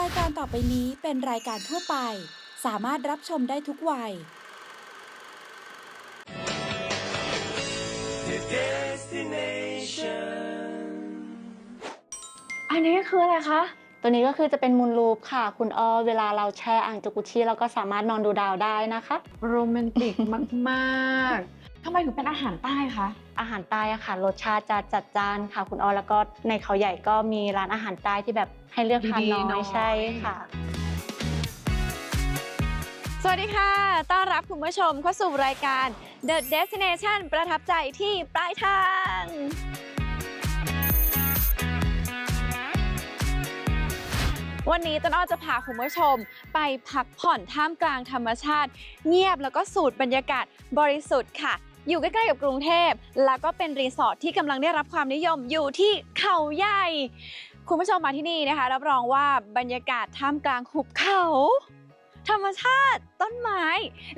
รายการต่อไปนี้เป็นรายการทั่วไป สามารถรับชมได้ทุกวัย The destination. อันนี้คืออะไรคะ ตัวนี้ก็คือจะเป็นมูลรูปค่ะ คุณอ้อเวลาเราแช่อ่างจากุชิเราก็สามารถนอนดูดาวได้นะคะ โรแมนติกมาก ๆ ทำไมถึงเป็นอาหารใต้คะ อาหารใต้อะค่ะรสชาติจะจัดจ้านค่ะ คุณอ้อแล้วก็ในเขาใหญ่ก็มีร้านอาหารใต้ที่แบบให้เลือกทานดีๆน้น้ออยย ใช่ค่ะ สวัสดีค่ะ ต้อนรับคุณผู้ชมเข้าสู่รายการ The Destination ประทับใจที่ปลายทาง วันนี้ต้นอ้อจะพาคุณผู้ชม ไปพักผ่อนท่ามกลางธรรมชาติ เงียบแล้วก็สูดบรรยากาศบริสุทธิ์ค่ะ อยู่ใกล้ๆกับกรุงเทพ แล้วก็เป็นรีสอร์ทที่กำลังได้รับความนิยมอยู่ที่เขาใหญ่ คุณผู้ชมมาที่นี่นะคะ รับรองว่าบรรยากาศท่ามกลางหุบเขา ธรรมชาติต้นไม้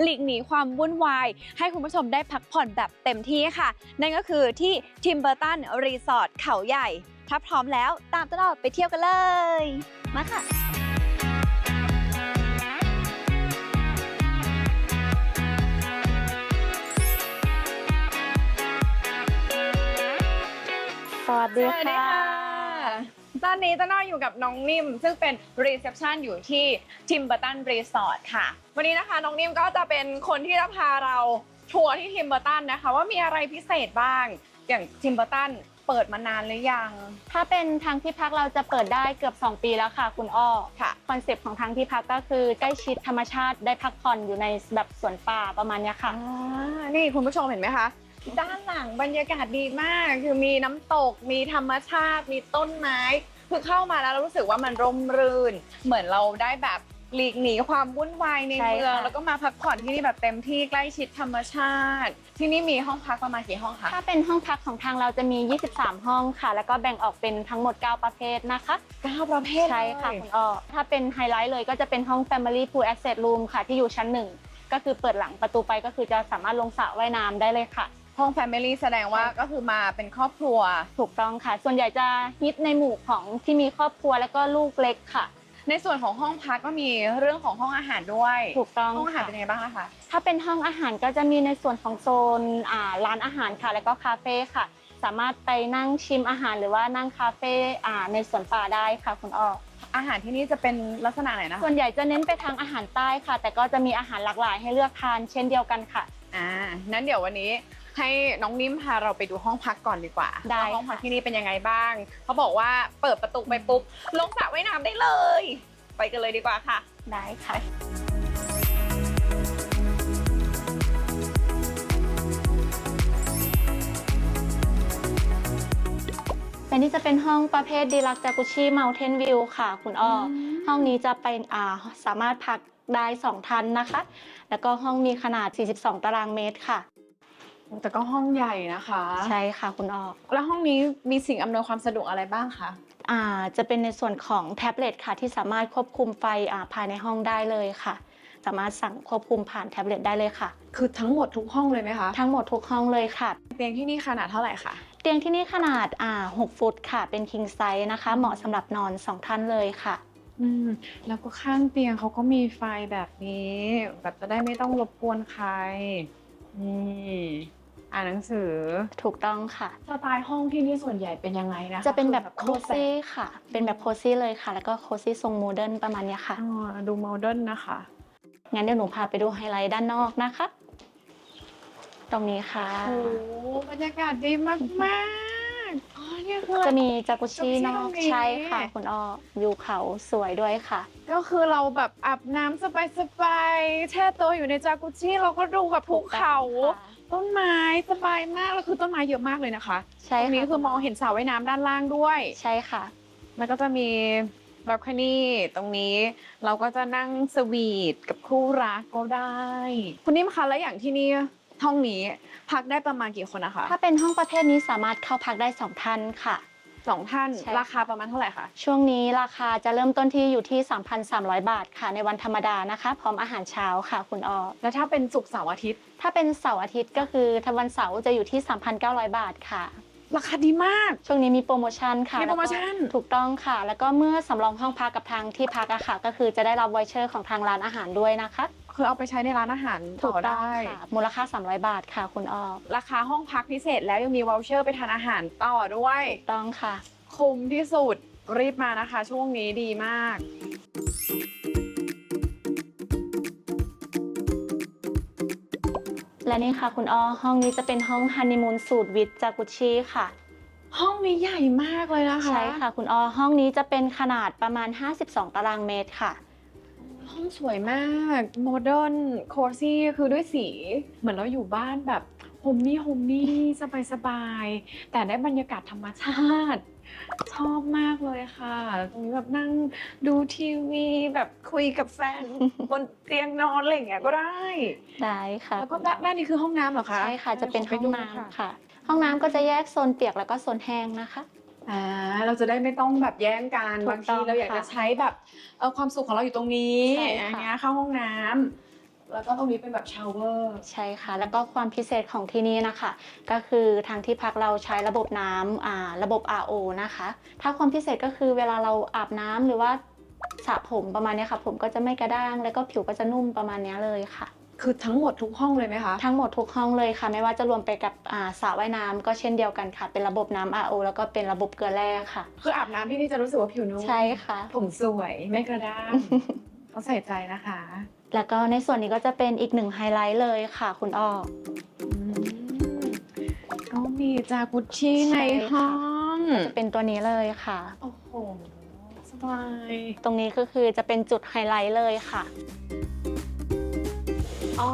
หลีกหนีความวุ่นวาย ให้คุณผู้ชมได้พักผ่อนแบบเต็มที่ค่ะ นั่นก็คือที่ทิมเบอร์ตันรีสอร์ทเขาใหญ่ ถ้าพร้อมแล้วตามต้นอ้อไปเที่ยวกันเลย มาค่ะ สวัสดีค่ะ ตอนนี้ต้นอ้ออยู่กับน้องนิ่ม ซึ่งเป็นรีเซพชันอยู่ที่ทิมเบอร์ตันรีสอร์ทค่ะ วันนี้นะคะน้องนิ่มก็จะเป็นคนที่จะพาเราทัวร์ที่ทิมเบอร์ตันนะคะ ว่ามีอะไรพิเศษบ้าง อย่างทิมเบอร์ตันเปิดมานานหรือยัง ถ้าเป็นทางที่พักเราจะเปิดได้เกือบ 2 ปีแล้วค่ะ คุณอ้อค่ะ คอนเซปต์ของทางที่พักก็คือใกล้ชิดธรรมชาติได้พักผ่อนอยู่ในแบบสวนป่าประมาณเนี้ยค่ะ อ่านี่คุณผู้ชมเห็นไหมคะ ด้านหลังบรรยากาศดีมาก คือมีน้ำตก มีธรรมชาติ มีต้นไม้ คือเข้ามาแล้วเรารู้สึกว่ามันร่มรื่น เหมือนเราได้แบบหลีกหนีความวุ่นวายในใช่เมือง ค่ะ แล้วก็มาพักผ่อนที่นี่แบบเต็มที่ใกล้ชิดธรรมชาติ ที่นี่มีห้องพักประมาณกี่ห้องคะ ถ้าเป็นห้องพักของทางเราจะมี 23 ห้องค่ะ แล้วก็แบ่งออกเป็นทั้งหมด 9 ประเภทนะคะเก้าประเภทใช่ค่ะเลยคุณอ้อถ้าเป็นไฮไลท์เลยก็จะเป็นห้อง Family Pool Access Room ค่ะที่อยู่ชั้นหนึ่งก็คือเปิดหลังประตูไปก็คือจะสามารถลงสระว่ายน้ำได้เลยค่ะ ห้องแฟมิลี่แสดงว่าก็คือมาเป็นครอบครัว ถูกต้องค่ะ ส่วนใหญ่จะฮิตในหมู่ของที่มีครอบครัวแล้วก็ลูกเล็กค่ะ ในส่วนของห้องพักก็มีเรื่องของห้องอาหารด้วยถูกต้องห้องอาหารค่ะเป็นยังไงบ้างนะคะ ถ้าเป็นห้องอาหารก็จะมีในส่วนของโซนอ่าร้านอาหารค่ะ แล้วก็คาเฟ่ค่ะ สามารถไปนั่งชิมอาหารหรือว่านั่งคาเฟ่อ่าในสวนป่าได้ค่ะคุณอ้ออาหารที่นี่จะเป็นลักษณะไหนนะคะส่วนใหญ่จะเน้นไปทางอาหารใต้ค่ะ แต่ก็จะมีอาหารหลากหลายให้เลือกทานเช่นเดียวกันค่ะอ่านั้นเดี๋ยววันนี้ ให้น้องนิ่มพาเราไปดูห้องพักก่อนดีกว่าได้ว่าห้องพักค่ะที่นี่เป็นยังไงบ้าง เขาบอกว่าเปิดประตูไปปุ๊บลงสระว่ายน้ำได้เลย ไปกันเลยดีกว่าค่ะ ได้ค่ะอันนี้จะเป็นห้องประเภทดีลักจากุชิเมลเทนวิวค่ะ คุณอ้ออห้องนี้จะเป็นอ่าสามารถพักได้ 2ท่านนะคะ แล้วก็ห้องมีขนาด 42 ตารางเมตรค่ะ แต่ก็ห้องใหญ่นะคะใช่ค่ะคุณอ้อแล้วห้องนี้มีสิ่งอำนวยความสะดวกอะไรบ้างคะอ่าจะเป็นในส่วนของแท็บเล็ตค่ะที่สามารถควบคุมไฟอ่าภายในห้องได้เลยค่ะ สามารถสั่งควบคุมผ่านแท็บเล็ตได้เลยค่ะ คือทั้งหมดทุกห้องเลยไหมคะทั้งหมดทุกห้องเลยค่ะ เตียงที่นี่ขนาดเท่าไหร่คะเตียงที่นี่ขนาดอ่า6ฟุตค่ะ เป็น king size นะคะ เหมาะสำหรับนอน2ท่านเลยค่ะ อืมแล้วก็ข้างเตียงเขาก็มีไฟแบบนี้ แบบจะได้ไม่ต้องรบกวนใครนี่อ่านหนังสือ ถูกต้องค่ะ สไตล์ห้องที่นี่ส่วนใหญ่เป็นยังไงนะคะจะเป็นแบบคือโคซี่ค่ะ เป็นแบบโคซี่เลยค่ะ แล้วก็โคซี่ทรงโมเดิร์นประมาณเนี้ยค่ะ อ๋อดูโมเดิร์นนะคะ งั้นเดี๋ยวหนูพาไปดูไฮไลท์ด้านนอกนะคะ ตรงนี้ค่ะ โอ้บรรยากาศดีมากมากๆอ๋อเนี่ยคือ จะมีจากุชินอจากุชิตรกงนี้ ใช่ค่ะ คุณอ้อวิวเขาสวยด้วยค่ะ ก็คือเราแบบอาบน้ำสบายๆแช่ตัวอยู่ในจากุชิเราก็ดูแบบภูเขา ต้นไม้สบายมากแล้วคือต้นไม้เยอะมากเลยนะคะใช่ตรงนี้ค่ะคือมองเห็นสระว่ายน้ำด้านล่างด้วย ใช่ค่ะ แล้วก็จะมีบ a ลค o นี่ตรงนี้เราก็จะนั่งสวีทกับคู่รักก็ได้ คุณนิ่มคะแล้วอย่างที่นี่ห้องนี้พักได้ประมาณกี่คนนะคะ ถ้าเป็นห้องประเภทนี้สามารถเข้าพักได้2ท่านค่ะ สองท่านใช่ ราคาประมาณเท่าไหร่คะ ช่วงนี้ราคาจะเริ่มต้นที่อยู่ที่ 3,300 บาทค่ะ ในวันธรรมดานะคะ พร้อมอาหารเช้าค่ะ คุณออแล้วถ้าเป็นศุกร์เสาร์อาทิตย์ ถ้าเป็นเสาร์อาทิตย์ก็คือถ้าวันเสาร์จะอยู่ที่ 3,900 บาทค่ะ ราคาดีมาก ช่วงนี้มีโปรโมชั่นค่ะมีโปรโมชั่น แล้วก็ถูกต้องค่ะ แล้วก็เมื่อสำรองห้องพักกับทางที่พักอะค่ะ ก็คือจะได้รับไวเชอร์ของทางร้านอาหารด้วยนะคะ คือเอาไปใช้ในร้านอาหารถูต่กอต้องได้ ค่ะมูลค่า 300 บาทค่ะคุณออกราคาห้องพักพิเศษแล้วยังมีวอลเชอร์ไปทานอาหารต่อด้วย ถูกต้องค่ะ คุ้มที่สุดรีบมานะคะ ช่วงนี้ดีมาก และนี่ค่ะคุณอ้อห้องนี้จะเป็นห้องฮันนีมูนสูตรวิทจากุชิค่ะ ห้องนี้ใหญ่มากเลยนะคะ ใช่ค่ะคุณอ้อห้องนี้จะเป็นขนาดประมาณ 52 ตารางเมตรค่ะ ห้องสวยมากโมเดิร์นโคซี่คือด้วยสี เหมือนเราอยู่บ้านแบบโฮมมี่โฮมมี่สบายสบายๆแต่ได้บรรยากาศธรรมชาติ ชอบมากเลยค่ะตรงนี้แบบนั่งดูทีวีแบบคุยกับแฟน บนเตียงนอนอะไรอย่างเงี้ยก็ได้ ได้ค่ะแล้วก็ด้านด้านนี้คือห้องน้ำเหรอคะใช่ค่ะจะเป็นขห้องดูน้ำค่ะ ห้องน้ำก็จะแยกโซนเปียกแล้วก็โซนแห้งนะคะ อ่าเราจะได้ไม่ต้องแบบแย่งกันถูกบางต้ทีองเราอยากค่ะจะใช้แบบเออความสุขของเราอยู่ตรงนี้ใช่อค่ะย่างเงี้ยเข้าห้องน้ำแล้วก็ตรงนี้เป็นแบบชาวเวอร์ ใช่ค่ะ แล้วก็ความพิเศษของที่นี่นะคะ ก็คือทางที่พักเราใช้ระบบน้ำอ่าระบบ RO นะคะ ถ้าความพิเศษก็คือเวลาเราอาบน้ำหรือว่าสระผมประมาณเนี้ยค่ะ ผมก็จะไม่กระด้างแล้วก็ผิวก็จะนุ่มประมาณเนี้ยเลยค่ะ คือทั้งหมดทุกห้องเลยไหมคะ ทั้งหมดทุกห้องเลยค่ะ ไม่ว่าจะรวมไปกับอ่าสระว่ายน้ำก็เช่นเดียวกันค่ะ เป็นระบบน้ำ RO แล้วก็เป็นระบบเกลือแร่ค่ะ คืออาบน้ำที่นี่จะรู้สึกว่าผิวนุ่มใช่ค่ะ ผมสวยไม่กระด้างต้องใส่ใจนะคะแล้วก็ในส่วนนี้ก็จะเป็นอีกหนึ่งไฮไลท์เลยค่ะ คุณอ้อ อืมก็มีจากุชชี่ใช่ในค่ะ ห้องจะเป็นตัวนี้เลยค่ะ โอ้โหสบาย ตรงนี้ก็คือจะเป็นจุดไฮไลท์เลยค่ะ อ๋อ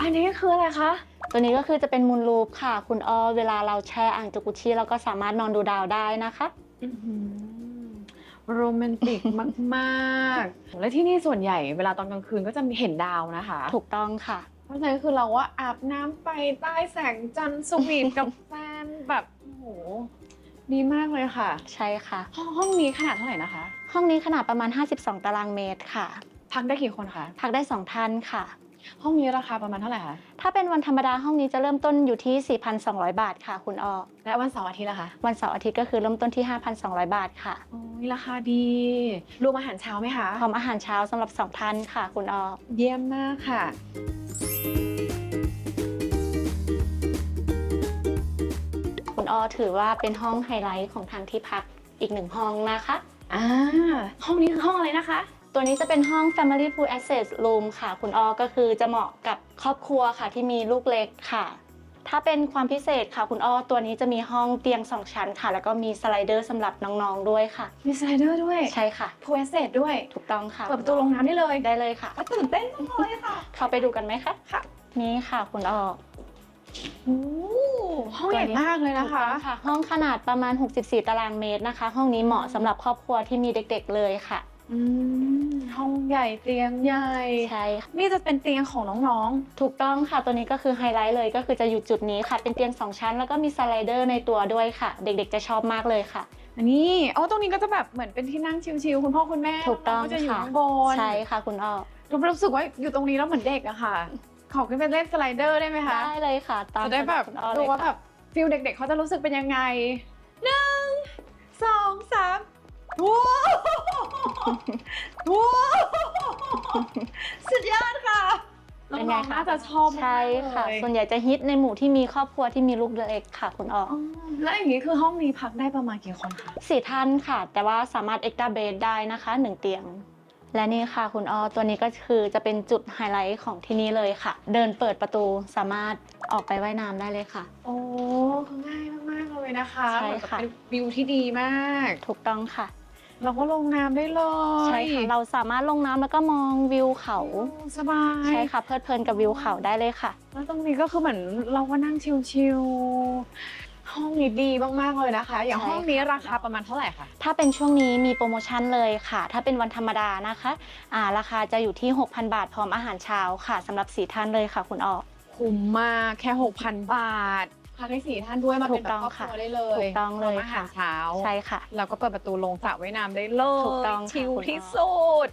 อันนี้คืออะไรคะ ตัวนี้ก็คือจะเป็นมูลรูปค่ะ คุณอ้อเวลาเราแช่อ่างจากุชิเราก็สามารถนอนดูดาวได้นะคะ โรแมนติกมาก ๆ และที่นี่ส่วนใหญ่เวลาตอนกลางคืนก็จะมีเห็นดาวนะคะ ถูกต้องค่ะ เพราะฉะนั้นคือเราว่าอาบน้ำไปใต้แสงจันทร์สวีทกับแฟนแบบโอ้โหดีมากเลยค่ะ ใช่ค่ะ ห้องห้องนี้ขนาดเท่าไหร่นะคะ ห้องนี้ขนาดประมาณ 52 ตารางเมตรค่ะ พักได้กี่คนคะพักได้2ท่านค่ะ ห้องนี้ราคาประมาณเท่าไหร่คะถ้าเป็นวันธรรมดาห้องนี้จะเริ่มต้นอยู่ที่ 4,200 บาทค่ะ คุณอ้อและวันเสาร์อาทิตย์ล่ะคะวันเสาร์อาทิตย์ก็คือเริ่มต้นที่ 5,200 บาทค่ะโอ้ยราคาดี รวมอาหารเช้าไหมคะพร้อมอาหารเช้าสำหรับ2ท่านค่ะ คุณอ้อเยี่ยมมากค่ะคุณอ้อถือว่าเป็นห้องไฮไลท์ของทางที่พักอีกหนึ่งห้องนะคะ อ่า ห้องนี้คือห้องอะไรนะคะ ตัวนี้จะเป็นห้อง Family Food Access Room ค่ะ คุณอ้อก็คือจะเหมาะกับครอบครัวค่ะที่มีลูกเล็กค่ะ ถ้าเป็นความพิเศษค่ะคุณอ้อตัวนี้จะมีห้องเตียง 2 ชั้นค่ะ แล้วก็มีสไลเดอร์สำหรับน้องๆด้วยค่ะ มีสไลเดอร์ด้วยใช่ค่ะ พูเอสเซดด้วยถูกต้องค่ะเปิดประตูลงน้ำได้เลยได้เลยค่ะอะ ตื่นเต้นจังเลยค่ะ เข้าไปดูกันไหมคะค่ะ นี่ค่ะคุณอ้อโอ้ห้องใหญ่มากเลยนะคะถูกต้องค่ะ ห้องขนาดประมาณ 64 ตารางเมตรนะคะ ห้องนี้เหมาะสำหรับครอบครัวที่มีเด็กๆเลยค่ะ อืมห้องใหญ่เตียงใหญ่ ใช่ค่ะนี่จะเป็นเตียงของน้องถูกต้องค่ะตัวนี้ก็คือไฮไลท์เลยก็คือจะอยู่จุดนี้ค่ะ เป็นเตียง 2 ชั้น แล้วก็มีสไลเดอร์ในตัวด้วยค่ะ เด็กๆจะชอบมากเลยค่ะ ๆ อันนี้อ๋อตรงนี้ก็จะแบบเหมือนเป็นที่นั่งชิลๆคุณพ่อคุณแม่ถูกต้องน้ๆจะอยู่ค่ะ ข้างบนใช่ค่ะคุณอ้อรู้สึกว่าอยู่ตรงนี้แล้วเหมือนเด็กอะค่ะ ขอขึ้นไปเล่นสไลเดอร์ได้ไหมคะ ได้เลยค่ะ ตามจะได้แบบคุณอ้อดูเลยว่าแบค่ะบฟิลเด็กๆ เขาจะรู้สึกเป็นยังไงหนึ่งสองสามว้าว ว้าวสุดยอดค่ะเป็นไงน้องๆคะน่าจะชอบมากใช่ค่ะ เลยส่วนใหญ่จะฮิตในหมู่ที่มีครอบครัวที่มีลูกเล็กค่ะคุณอ้ออ๋อแล้วอย่างนี้คือห้องนี้พักได้ประมาณกี่คนคะ สี่ท่านค่ะ แต่ว่าสามารถเอ็กซ์ตาเบดได้นะคะหนึ่งเตียง และนี่ค่ะคุณอ้อตัวนี้ก็คือจะเป็นจุดไฮไลท์ของที่นี่เลยค่ะ เดินเปิดประตูสามารถออกไปว่ายน้ำได้เลยค่ะ โอ้คือง่ายมากๆเลยนะคะใช่เหมือนกับค่ะเป็นวิวที่ดีมาก ถูกต้องค่ะ เราก็ลงน้ำได้เลยใช่ค่ะเราสามารถลงน้ำแล้วก็มองวิวเขาโอ้สบายใช่ค่ะเพลิดเพลินกับวิวเขาได้เลยค่ะ แล้วตรงนี้ก็คือเหมือนเราก็นั่งชิลๆห้องนี้ดีมากๆเลยนะคะ อย่างใช่ห้องนี้ค่ะ ราคาประมาณเท่าไหร่คะถ้าเป็นช่วงนี้มีโปรโมชั่นเลยค่ะ ถ้าเป็นวันธรรมดานะคะอ่าราคาจะอยู่ที่ 6,000 บาทพร้อมอาหารเช้าค่ะสำหรับสี่ท่านเลยค่ะ คุณอ้อคุ้มมากแค่ 6,000 บาท พาทั้สี่ท่านด้วยมาเป็นครอบครัวได้เลยถูกต้องเลยค่ะเช้าใช่ค่ะ เราก็เปิดประตูลงสระว่ายน้ำได้เลยถูกต้องชิลที่สุด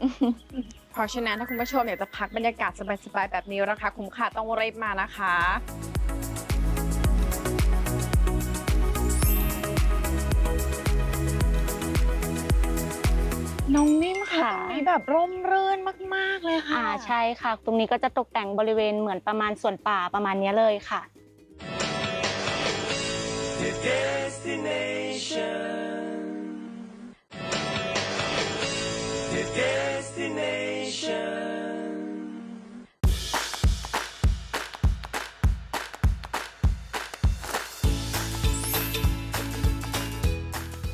เพราะฉะนั้นถ้าคุณผู้ชมอยากจะพักบรรยากาศสบายๆแบบนี้ราคาคุ้มค่าต้องรีบมานะคะน้องนิ่มค่ะมีแบบร่มรื่นมาก ๆ เลยค่ะ อ่าใช่ค่ะ ตรงนี้ก็จะตกแต่งบริเวณเหมือนประมาณสวนป่าประมาณนี้เลยค่ะ destination. The destination.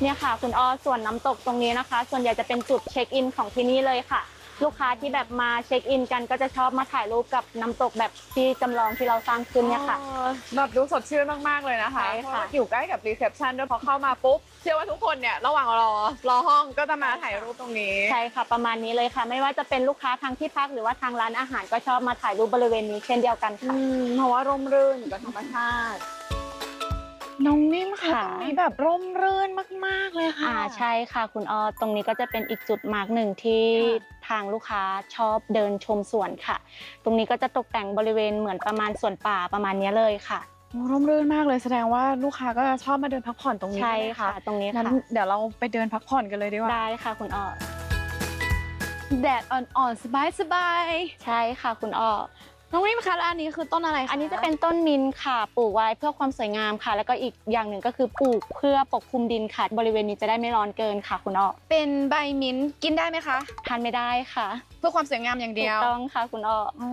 เนี่ยค่ะ คุณอ้อส่วนน้ำตกตรงนี้นะคะ ส่วนใหญ่จะเป็นจุดเช็คอินของที่นี่เลยค่ะ ลูกค้าที่แบบมาเช็คอินกันก็จะชอบมาถ่ายรูปกับน้ำตกแบบที่จำลองที่เราสร้างขึ้นเนี่ยค่ะ อ๋อแบบดูสดชื่นมากๆเลยนะคะใช่ค่ะ เพราว่าอยู่ใกล้กับรีเซพชันด้วยพอเข้ามาปุ๊บ เชื่อว่าทุกคนเนี่ยระหว่างรอรอห้องก็จะมาถ่ายรูปตรงนี้ ใช่ค่ะประมาณนี้เลยค่ะ ไม่ว่าจะเป็นลูกค้าทางที่พักหรือว่าทางร้านอาหารก็ชอบมาถ่ายรูปบริเวณนี้เช่นเดียวกันอืค่ะมเพราะว่าร่มรื่นอยู่กับธรรมชาติ น้องนิ่มค่ะค่ะตรงนี้แบบร่มรื่นมาก ๆ เลยค่ะ อ่าใช่ค่ะ คุณอ้อตรงนี้ก็จะเป็นอีกจุดมาร์กหนึ่งที่ค่ะทางลูกค้าชอบเดินชมสวนค่ะ ตรงนี้ก็จะตกแต่งบริเวณเหมือนประมาณสวนป่าประมาณเนี้ยเลยค่ะโอ้ร่มรื่นมากเลยแสดงว่าลูกค้าก็จะชอบมาเดินพักผ่อนตรงนี้ใช่ไหมค่ะ ตรงนี้งั้นค่ะเดี๋ยวเราไปเดินพักผ่อนกันเลยดีกว่าได้ค่ะ คุณอ้อแดดอ่อนๆสบายใช่ค่ะ คุณอ้อๆ น้องนิ่มคะแล้วอันนี้คือต้นอะไรคะอันนี้จะเป็นต้นมินท์ค่ะ ปลูกไว้เพื่อความสวยงามค่ะ แล้วก็อีกอย่างหนึ่งก็คือปลูกเพื่อปกคลุมดินค่ะ บริเวณนี้จะได้ไม่ร้อนเกินค่ะคุณอ้อเป็นใบมิ้นท์กินได้ไหมคะ ทานไม่ได้ค่ะเพื่อความสวยงามอย่างถูเดียกวต้องค่ะคุณอ้อ อ๋อ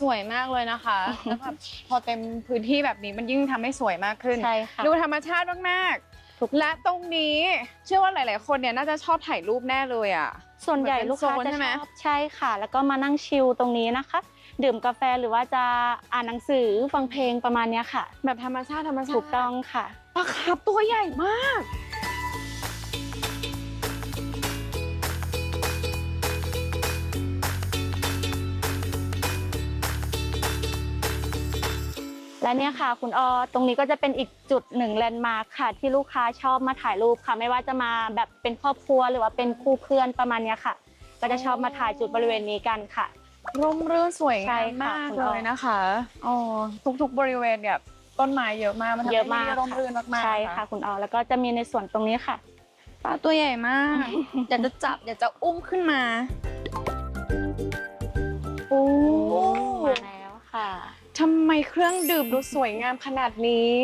สวยมากเลยนะคะแล้วแบบพอเต็มพื้นที่แบบนี้มันยิ่งทำให้สวยมากขึ้น ใช่ค่ะ ดูธรรมชาติมากถูก ๆ และตรงนี้เชื่อว่าหลาย ๆ คนเนี่ยน่าจะชอบถ่ายรูปแน่เลยอะ ส่วนใหญ่เหมือนเป็นลูกค้าโซนจะใช่ไหมชอบใช่ค่ะ แล้วก็มานั่งชิลตรงนี้นะคะ ดื่มกาแฟหรือว่าจะอ่านหนังสือฟังเพลงประมาณเนี้ยค่ะ แบบธรรมชาติธรรมชาติถูกต้องค่ะ ปลาคาร์ฟตัวใหญ่มาก และเนี่ยค่ะ คุณออตรงนี้ก็จะเป็นอีกจุดหนึ่งแลนด์มาร์คค่ะ ที่ลูกค้าชอบมาถ่ายรูปค่ะ ไม่ว่าจะมาแบบเป็นครอบครัวหรือว่าเป็นคู่เพื่อนประมาณเนี้ยค่ะ ก็จะชอบมาถ่ายจุดบริเวณนี้กันค่ะ ร่มรื่นสวยใช่งามค่ะมากคุณเลอ้อยนะคะอ๋อทุกๆ บริเวณเนี่ยต้นไม้เยอะมากมันทำเยให้อะมากที่ร่มรื่นมากๆใช่ค่ะคุณออแล้วก็จะมีในส่วนตรงนี้ค่ะปลาตัวใหญ่มากอยากจะจับอยากจะอุ้มขึ้นมาโอ้มาแล้วค่ะทำไมเครื่องดื่มดูสวยงามขนาดนี้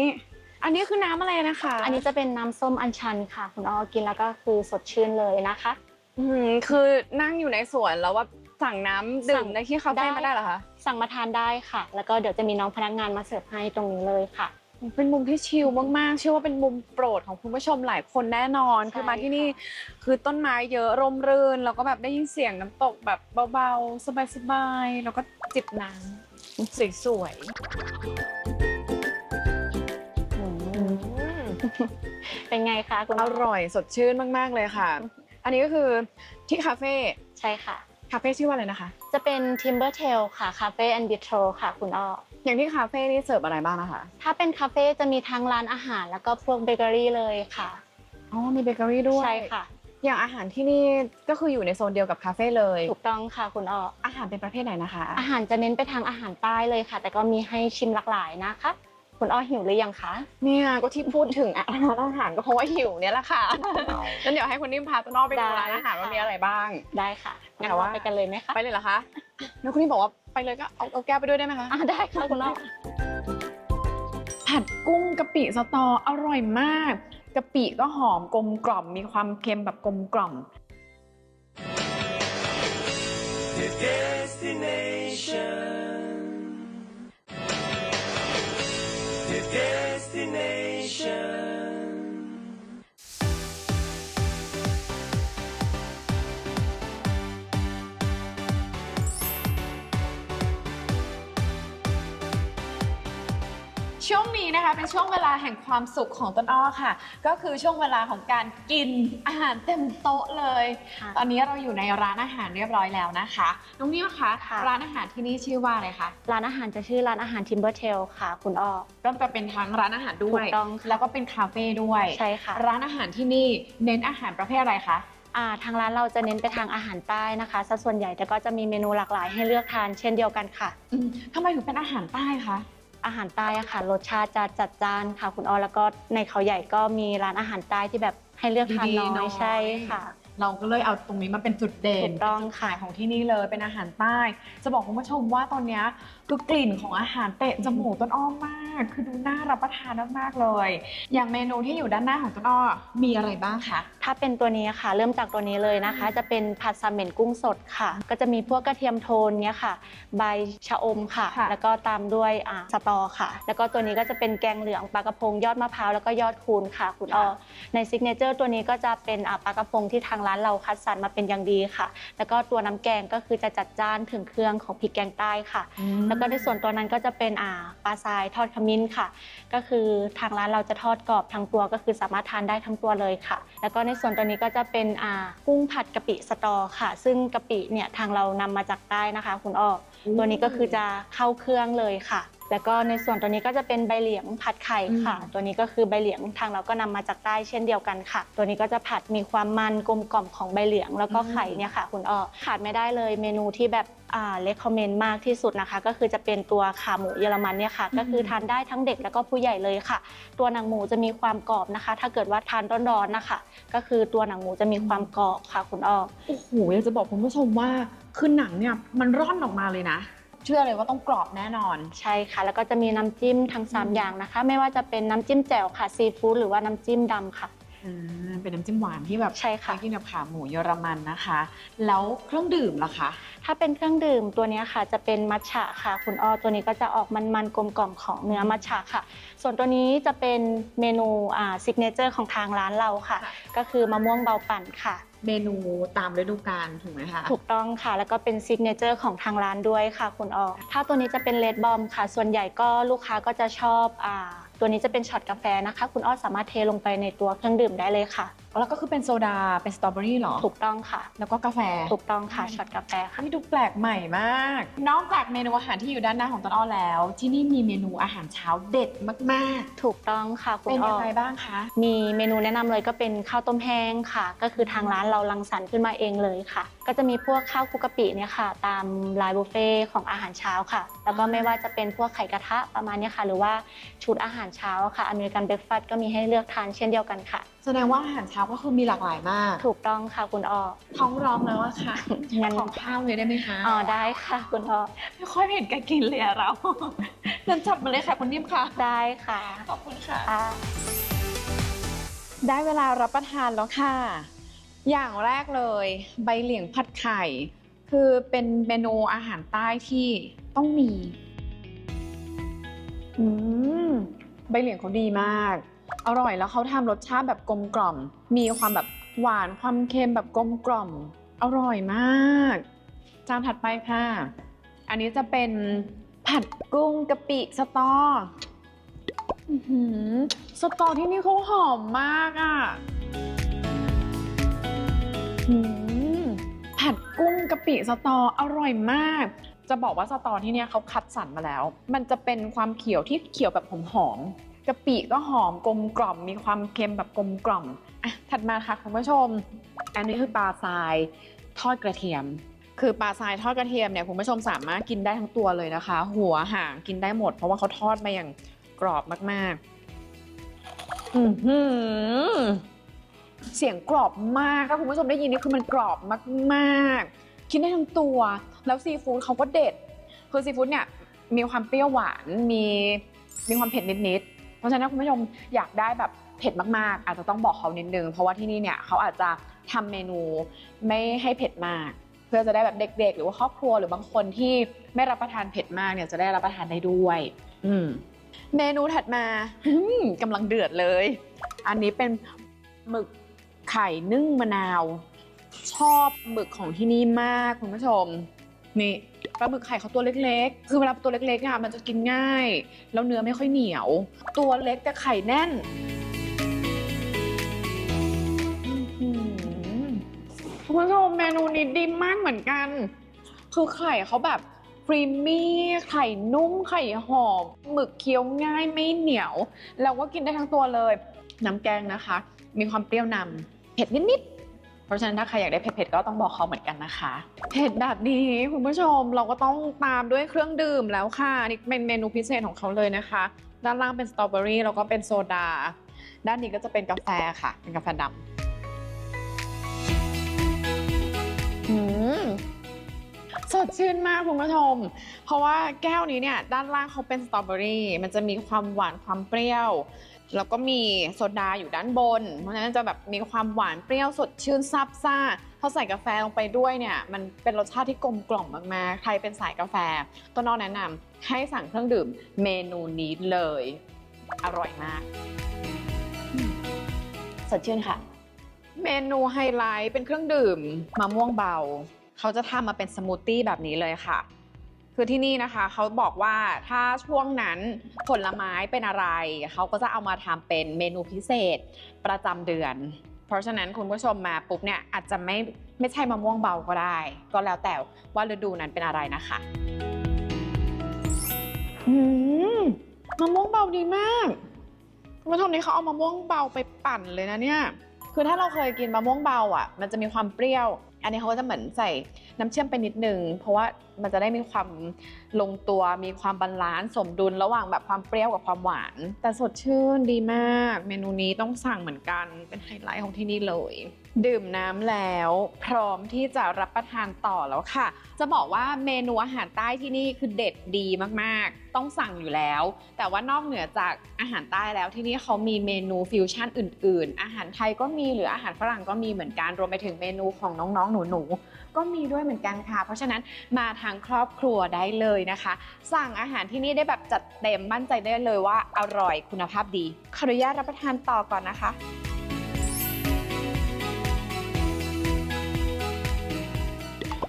อันนี้คือน้ำอะไรนะคะ อันนี้จะเป็นน้ำส้มอัญชันค่ะ คุณออกินแล้วก็คือสดชื่นเลยนะคะ อืมคือนั่งอยู่ในสวนแล้วว่า สั่งน้ำดื่สั่มงได้ที่คาเฟ่ได้มาได้เหรอคะสั่งมาทานได้ค่ะ แล้วก็เดี๋ยวจะมีน้องพนักงานมาเสิร์ฟให้ตรงนี้เลยค่ะ เป็นมุมที่ชิลมากๆเชื่อว่าเป็นมุมโปรดของคุณผู้ชมหลายคนแน่นอนใช่คือมาที่ค่ะนี่คือต้นไม้เยอะร่มรื่น แล้วก็แบบได้ยินเสียงน้ำตกแบบเบาๆ สบายๆ แล้วก็จิบน้ำสวยอืมๆเป็นไงคะคุณอร่อยสดชื่นมากๆเลยค่ะ อันนี้ก็คือที่คาเฟ่ ใช่ค่ะ คาเฟ่ชื่อว่าอะไรนะคะ จะเป็น Timber Tail ค่ะคาเฟ่แอนด์บิโตรค่ะคุณอ้อ อย่างที่คาเฟ่นี่เสิร์ฟอะไรบ้างนะคะ ถ้าเป็นคาเฟ่จะมีทั้งร้านอาหารแล้วก็พวกเบเกอรี่เลยค่ะ อ๋อ มีเบเกอรี่ด้วย ใช่ค่ะ อย่างอาหารที่นี่ก็คืออยู่ในโซนเดียวกับคาเฟ่เลย ถูกต้องค่ะคุณอ้อ อาหารเป็นประเภทไหนนะคะ อาหารจะเน้นไปทางอาหารใต้เลยค่ะ แต่ก็มีให้ชิมหลากหลายนะคะ คุณอ้อหิวหรือยังคะ เนี่ยก็ที่พูดถึงอาหารอาหารก็เพราะว่าหิวเนี่ยแหละค่ะงั้นเดี๋ยวให้คุณนิ่มพาต้นอ้อไปดูได้ร้านอาหารว่าค่ะมีอะไรบ้าง ได้ค่ะงั้นแต่ว่าเราไปกันเลยไหมคะ ไปเลยเหรอคะ แล้วคุณนิ่มบอกว่าไปเลยก็เอาเอาแก้วไปด้วยได้ไหมคะอะได้ค่ะคุณอ้อผัดกุ้งกะปิสตออร่อยมากกะปิก็หอมกลมกล่อมมีความเค็มแบบกลมกล่อม The destination. นี้นะคะเป็นช่วงเวลาแห่งความสุขของต้นอ้อค่ะ ก็คือช่วงเวลาของการกินอาหารเต็มโต๊ะเลย ค่ะ ตอนนี้เราอยู่ในร้านอาหารเรียบร้อยแล้วนะคะ น้องนิ่มคะค่ะ ร้านอาหารที่นี่ชื่อว่าอะไรคะร้านอาหารจะชื่อร้านอาหาร Timber Tail ค่ะ คุณอ้อก็จะเป็นทั้งร้านอาหารด้วย ถูกต้องค่ะ แล้วก็เป็นคาเฟ่ด้วย ใช่ค่ะร้านอาหารที่นี่เน้นอาหารประเภทอะไรคะ อ่าทางร้านเราจะเน้นไปทางอาหารใต้นะคะสัดส่วนใหญ่แต่ก็จะมีเมนูหลากหลายให้เลือกทานเช่นเดียวกันค่ะ อืมทำไมถึงเป็นอาหารใต้คะ อาหารใต้อะค่ะรสชาติจะจัดจ้านค่ะ คุณอ้อแล้วก็ในเขาใหญ่ก็มีร้านอาหารใต้ที่แบบให้เลือกทานน้อยใช่ค่ะ เราก็เลยเอาตรงนี้มาเป็นจุดเด่นถูกต้อง เป็นจุดค่ะขายของที่นี่เลยเป็นอาหารใต้ จะบอกคุณผู้ชมว่าตอนเนี้ยคือกลิ่นของอาหารเตะจมูกต้นอ้อมมาก คือดูน่ารับประทานมากๆเลย อย่างเมนูที่อยู่ด้านหน้าของต้นอ้อมีอะไรบ้างคะถ้าเป็นตัวนี้ค่ะ เริ่มจากตัวนี้เลยนะคะ จะเป็นผัดซาเหม็นกุ้งสดค่ะ ก็จะมีพวกกระเทียมโทนเนี้ยค่ะ ใบชะอมค่ะค่ะ แล้วก็ตามด้วยอ่าสตอค่ะ แล้วก็ตัวนี้ก็จะเป็นแกงเหลืองปลากระพงยอดมะพร้าวแล้วก็ยอดคูนค่ะคุณอ้อในซิกเนเจอร์ตัวนี้ก็จะเป็นอ่าปลากระพงที่ทางร้านเราคัดสรรมาเป็นอย่างดีค่ะ แล้วก็ตัวน้ำแกงก็คือจะจัดจ้านถึงเครื่องของพริกแกงใต้ค่ะแล้วก็ในส่วนตัวนั้นก็จะเป็นอ่าปลาทรายทอดขมิ้นค่ะ ก็คือทางร้านเราจะทอดกรอบทั้งตัวก็คือสามารถทานได้ทั้งตัวเลยค่ะ แล้วก็ในส่วนตัวนี้ก็จะเป็นอ่ากุ้งผัดกะปิสตอค่ะ ซึ่งกะปิเนี่ยทางเรานำมาจากใต้นะคะ คุณอ้อตัวนี้ก็คือจะเข้าเครื่องเลยค่ะ แล้วก็ในส่วนตัวนี้ก็จะเป็นใบเหลียงผัดไข่ค่ะอืมตัวนี้ก็คือใบเหลียงทางเราก็นำมาจากใต้เช่นเดียวกันค่ะ ตัวนี้ก็จะผัดมีความมันกลมกล่อมของใบเหลียง แล้วก็ไข่เนี่ยค่ะ คุณอ้อขาดไม่ได้เลยเมนูที่แบบอ่าเลคคอมเมนต์มากที่สุดนะคะ ก็คือจะเป็นตัวขาหมูเยอรมันเนี่ยค่ะ ก็คือทานได้ทั้งเด็กแล้วก็ผู้ใหญ่เลยค่ะ ตัวหนังหมูจะมีความกรอบนะคะ ถ้าเกิดว่าทานร้อนๆนะคะ ก็คือตัวหนังหมูจะมีความกรอบค่ะคุณอ้อโอ้โหอยากจะบอกคุณผู้ชมว่าคือหนังเนี่ยมันร่อนออกมาเลยนะ เชื่อเลยว่าต้องกรอบแน่นอน ใช่ค่ะ แล้วก็จะมีน้ำจิ้มทั้ง อืม 3 อย่างนะคะ ไม่ว่าจะเป็นน้ำจิ้มแจ่วค่ะซีฟู้ดหรือว่าน้ำจิ้มดำค่ะ อ่าเป็นน้ำจิ้มหวานที่แบบใช่ค่ะไปกินกับขาหมูเยอรมันนะคะ แล้วเครื่องดื่มล่ะคะ ถ้าเป็นเครื่องดื่มตัวเนี้ยค่ะ จะเป็นมัทฉะค่ะ คุณอ้อตัวนี้ก็จะออกมันๆกลมกล่อมของเนื้อมัทฉะค่ะ ส่วนตัวนี้จะเป็นเมนูอ่าซิกเนเจอร์ของทางร้านเราค่ะ ค่ะ ก็คือมะม่วงเบาปั่นค่ะ เมนูตามฤดูกาลถูกไหมคะ ถูกต้องค่ะ แล้วก็เป็นซิกเนเจอร์ของทางร้านด้วยค่ะคุณออถ้าตัวนี้จะเป็นเลดบอมค่ะ ส่วนใหญ่ก็ลูกค้าก็จะชอบอ่าตัวนี้จะเป็นช็อตกาแฟนะคะ คุณอ้อสามารถเทลงไปในตัวเครื่องดื่มได้เลยค่ะ แล้วก็คือเป็นโซดา เป็นสตรอเบอรี่หรอ ถูกต้องค่ะ แล้วก็กาแฟ ถูกต้องค่ะช็อตกาแฟค่ะนี่ดูแปลกใหม่มาก นอกจากเมนูอาหารที่อยู่ด้านหน้าของต้นอ้อแล้ว ที่นี่มีเมนูอาหารเช้าเด็ดมากถูกต้องค่ะๆคุณเป็นอ้ยัองไงบ้างคะ มีเมนูแนะนำเลยก็เป็นข้าวต้มแห้งค่ะ ก็คือทางร้านเรารังสรรค์ขึ้นมาเองเลยค่ะ ก็จะมีพวกข้าวคลุกกะปิเนี่ยค่ะ ตามไลน์บุฟเฟ่ของอาหารเช้าค่ะ แล้วก็ไม่ว่าจะเป็นพวกไข่กระทะประมาณเนี้ยค่ะ หรือว่าชุดอาหารเช้าค่ะอเมริกันเบรคฟาสต์ก็มีให้เลือกทานเช่นเดียวกันค่ะ แสดงว่าอาหารเช้าก็คือมีหลากหลายมากถูกต้องค่ะคุณอ้อท้องร้องแล้วอะค่ะงั้นขอข้าวเลยได้ไหมคะอ๋อได้ค่ะคุณอ้อไม่ค่อยเห็นแกกินเลยอะเราเดินจับมาเลยค่ะคุณนิ่มค่ะ ได้ค่ะ ขอบคุณค่ะอ่าได้เวลารับประทานแล้วค่ะ อย่างแรกเลย ใบเหลียงผัดไข่ คือเป็นเมนูอาหารใต้ที่ต้องมี อืม ใบเหลียงเขาดีมาก อร่อยแล้วเขาทำรสชาติแบบกลมกล่อม มีความแบบหวานความเค็มแบบกลมกล่อม อร่อยมาก จานถัดไปค่ะ อันนี้จะเป็นผัดกุ้งกะปิสตอสตอที่นี่เขาหอมมากอะผัดกุ้งกะปิสตออร่อยมาก จะบอกว่าสตอที่เนี่ยเขาคัดสรรมาแล้ว มันจะเป็นความเขียวที่เขียวแบบหอม กะปิก็หอมกลมกล่อมมีความเค็มแบบกลมกล่อมอะถัดมาค่ะคุณผู้ชม อันนี้คือปลาทรายทอดกระเทียม คือปลาทรายทอดกระเทียมเนี่ยคุณผู้ชมสามารถกินได้ทั้งตัวเลยนะคะ หัวหางกินได้หมด เพราะว่าเขาทอดมาอย่างกรอบมากๆอืเสียงกรอบมากถ้าคุณผู้ชมได้ยินนี่คือมันกรอบมากๆกินได้ทั้งตัว แล้วซีฟู้ดเขาก็เด็ดคือซีฟู้ดเนี่ยมีความเปรี้ยวหวานมีมีความเผ็ดนิดๆ เพราะฉะนั้นคุณผู้ชมอยากได้แบบเผ็ดมากๆ อาจจะต้องบอกเขานิดนึง เพราะว่าที่นี่เนี่ยเขาอาจจะทำเมนูไม่ให้เผ็ดมาก เพื่อจะได้แบบเด็ก ๆ หรือว่าครอบครัวหรือบางคนที่ไม่รับประทานเผ็ดมากเนี่ยจะได้รับประทานได้ด้วย อืมเมนูถัดมาอืมกำลังเดือดเลย อันนี้เป็นหมึกไข่นึ่งมะนาว ชอบหมึกของที่นี่มากคุณผู้ชม นี่ปลาหมึกไข่เขาตัวเล็กๆ คือเวลาตัวเล็กๆอะมันจะกินง่าย แล้วเนื้อไม่ค่อยเหนียว ตัวเล็กแต่ไข่แน่นคุณผู้ชมเมนูนี้ดีมากเหมือนกัน คือไข่เขาแบบครีมมี่ไข่นุ่มไข่หอมหมึกเคี้ยวง่ายไม่เหนียว แล้วก็กินได้ทั้งตัวเลย น้ำแกงนะคะ มีความเปรี้ยวนำเผ็ดนิดๆ เพราะฉะนั้นถ้าใครอยากได้เผ็ดๆก็ต้องบอกเขาเหมือนกันนะคะ เผ็ดแบบนี้คุณผู้ชมเราก็ต้องตามด้วยเครื่องดื่มแล้วค่ะนี่เป็นเมนูพิเศษของเขาเลยนะคะ ด้านล่างเป็นสตรอเบอรี่แล้วก็เป็นโซดา ด้านนี้ก็จะเป็นกาแฟค่ะ เป็นกาแฟดำสดชื่นมากคุณผู้ชม เพราะว่าแก้วนี้เนี่ยด้านล่างเขาเป็นสตรอเบอรี่ มันจะมีความหวานความเปรี้ยว แล้วก็มีโซดาอยู่ด้านบน เพราะฉะนั้นจะแบบมีความหวานเปรี้ยวสดชื่นซับซ่าพอใส่กาแฟลงไปด้วยเนี่ยมันเป็นรสชาติที่กลมกล่อมมากๆ ใครเป็นสายกาแฟต้นอ้อแนะนำให้สั่งเครื่องดื่มเมนูนี้เลย อร่อยมาก สดชื่นค่ะ เมนูไฮไลท์เป็นเครื่องดื่มมะม่วงเบา เขาจะทำมาเป็นสมูทตี้แบบนี้เลยค่ะ คือที่นี่นะคะเขาบอกว่าถ้าช่วงนั้นผลไม้เป็นอะไร เขาก็จะเอามาทำเป็นเมนูพิเศษประจำเดือน เพราะฉะนั้นคุณผู้ชมมาปุ๊บเนี่ยอาจจะไม่ไม่ใช่มะม่วงเบาก็ได้ ก็แล้วแต่ว่าฤดูนั้นเป็นอะไรนะคะอืมมะม่วงเบาดีมากคุณผู้ชมนี่เขาเอามะม่วงเบาไปปั่นเลยนะเนี่ย คือถ้าเราเคยกินมะม่วงเบาอะ มันจะมีความเปรี้ยว อันนี้เขาก็จะเหมือนใส่น้ำเชื่อมไปนิดนึง เพราะว่ามันจะได้มีความลงตัวมีความบาลานซ์สมดุลระหว่างแบบความเปรี้ยวกับความหวาน แต่สดชื่นดีมาก เมนูนี้ต้องสั่งเหมือนกันเป็นไฮไลท์ของที่นี่เลย ดื่มน้ำแล้ว พร้อมที่จะรับประทานต่อแล้วค่ะ จะบอกว่าเมนูอาหารใต้ที่นี่คือเด็ดดีมากๆ ต้องสั่งอยู่แล้ว แต่ว่านอกเหนือจากอาหารใต้แล้วที่นี่เขามีเมนูฟิวชั่นอื่น ๆ อาหารไทยก็มีหรืออาหารฝรั่งก็มีเหมือนกันรวมไปถึงเมนูของน้องๆหนูๆก็มีด้วยเหมือนกันค่ะ เพราะฉะนั้นมาทางครอบครัวได้เลยนะคะ สั่งอาหารที่นี่ได้แบบจัดเต็มมั่นใจได้เลยว่าอร่อยคุณภาพดีขออนุญาตรับประทานต่อก่อนนะคะ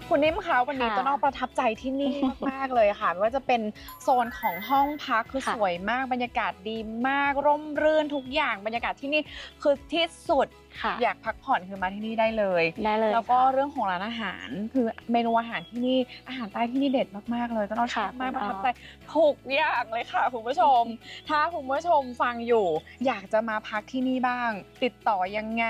คุณนิ่มคะวันนี้ค่ะต้นอ้อประทับใจที่นี่ มากๆเลยค่ะไม่ว่าจะเป็นโซนของห้องพักคือค่ะสวยมากบรรยากาศดีมากร่มรื่นทุกอย่างบรรยากาศที่นี่คือที่สุด ค่ะ อยากพักผ่อนคือมาที่นี่ได้เลย ได้เลยแล้วก็ค่ะ เรื่องของร้านอาหารคือเมนูอาหารที่นี่อาหารใต้ที่นี่เด็ดมากๆเลยต้นอ้อชอบค่ะมากคุประณอ้อ ทับใจทุกอย่างเลยค่ะคุณผู้ชม ถ้าคุณผู้ชมฟังอยู่ อยากจะมาพักที่นี่บ้าง ติดต่อยังไง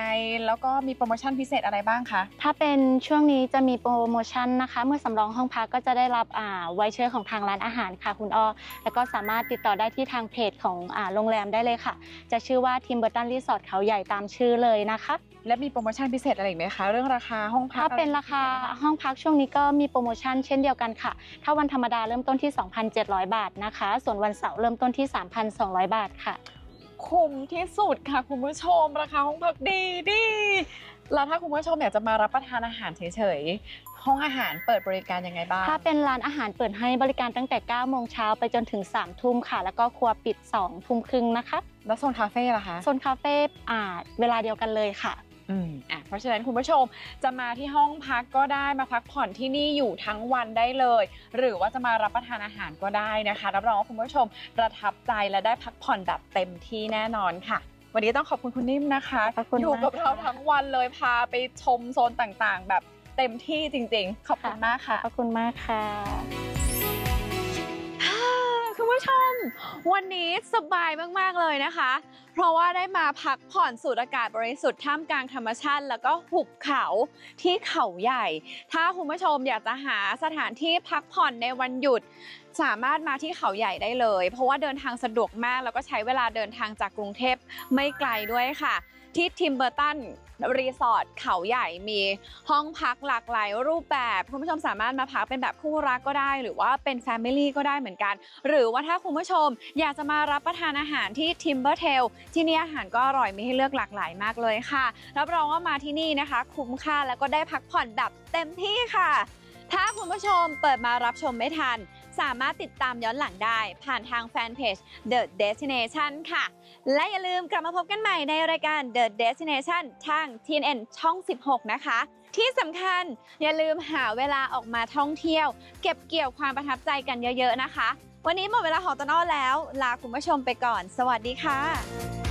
แล้วก็มีโปรโมชั่นพิเศษอะไรบ้างคะ ถ้าเป็นช่วงนี้จะมีโปรโมชั่นนะคะ เมื่อสำรองห้องพักก็จะได้รับอ่าไวเชอร์ของทางร้านอาหารค่ะคุณอ้อแล้วก็สามารถติดต่อได้ที่ทางเพจของอ่าโรงแรมได้เลยค่ะ จะชื่อว่าทีมเบอร์ตันรีสอร์ทเขาใหญ่ตามชื่อเลยนะคะและมีโปรโมชั่นพิเศษอะไรอีกไหมคะ เรื่องราคาห้องพักถ้าเป็นราคาห้องพักช่วงนี้ก็มีโปรโมชั่นเช่นเดียวกันค่ะ ถ้าวันธรรมดาเริ่มต้นที่ 2,700 บาทนะคะ ส่วนวันเสาร์เริ่มต้นที่ 3,200 บาทค่ะ คุ้มที่สุดค่ะคุณผู้ชมราคาห้องพักดีดีแล้วถ้าคุณผู้ชมอยากจะมารับประทานอาหารเฉยๆ ห้องอาหารเปิดบริการยังไงบ้าง ถ้าเป็นร้านอาหารเปิดให้บริการตั้งแต่9โมงเช้าไปจนถึง3ทุ่มค่ะ แล้วก็ครัวปิด2ทุ่มครึ่งนะคะแล้วโซนคาเฟ่ล่ะคะโซนคาเฟ่อ่าเวลาเดียวกันเลยค่ะอืมอะเพราะฉะนั้นคุณผู้ชมจะมาที่ห้องพักก็ได้มาพักผ่อนที่นี่อยู่ทั้งวันได้เลย หรือว่าจะมารับประทานอาหารก็ได้นะคะรับรองว่าคุณผู้ชมประทับใจและได้พักผ่อนแบบเต็มที่แน่นอนค่ะ วันนี้ต้องขอบคุณคุณนิ่มนะคะขอบคุณอยู่กับมากค่ะเราทั้งวันเลยพาไปชมโซนต่างๆ แบบ เต็มที่จริง ๆ ขอบคุณมากค่ะขอบคุณมากค่ะฮ่าคุณผู้ชม วันนี้สบายมาก ๆ เลยนะคะ เพราะว่าได้มาพักผ่อนสูดอากาศบริสุทธิ์ท่ามกลางธรรมชาติ แล้วก็หุบเขาที่เขาใหญ่ ถ้าคุณผู้ชมอยากจะหาสถานที่พักผ่อนในวันหยุดสามารถมาที่เขาใหญ่ได้เลย เพราะว่าเดินทางสะดวกมาก แล้วก็ใช้เวลาเดินทางจากกรุงเทพไม่ไกลด้วยค่ะ ที่ทิมเบอร์ตัน รีสอร์ทเขาใหญ่มีห้องพักหลากหลายรูปแบบ คุณผู้ชมสามารถมาพักเป็นแบบคู่รักก็ได้ หรือว่าเป็นแฟมิลี่ก็ได้เหมือนกัน หรือว่าถ้าคุณผู้ชมอยากจะมารับประทานอาหารที่ทิมเบอร์เทลที่นี่อาหารก็อร่อยมีให้เลือกหลากหลายมากเลยค่ะรับรองว่ามาที่นี่นะคะ คุ้มค่าแล้วก็ได้พักผ่อนแบบเต็มที่ค่ะ ถ้าคุณผู้ชมเปิดมารับชมไม่ทัน สามารถติดตามย้อนหลังได้ ผ่านทางแฟนเพจ The Destination ค่ะ และอย่าลืมกลับมาพบกันใหม่ในรายการ The Destination ทาง TNN ช่อง 16 นะคะ ที่สำคัญอย่าลืมหาเวลาออกมาท่องเที่ยว เก็บเกี่ยวความประทับใจกันเยอะ ๆ นะคะ วันนี้หมดเวลาของตอนอ้อแล้ว ลาคุณผู้ชมไปก่อน สวัสดีค่ะ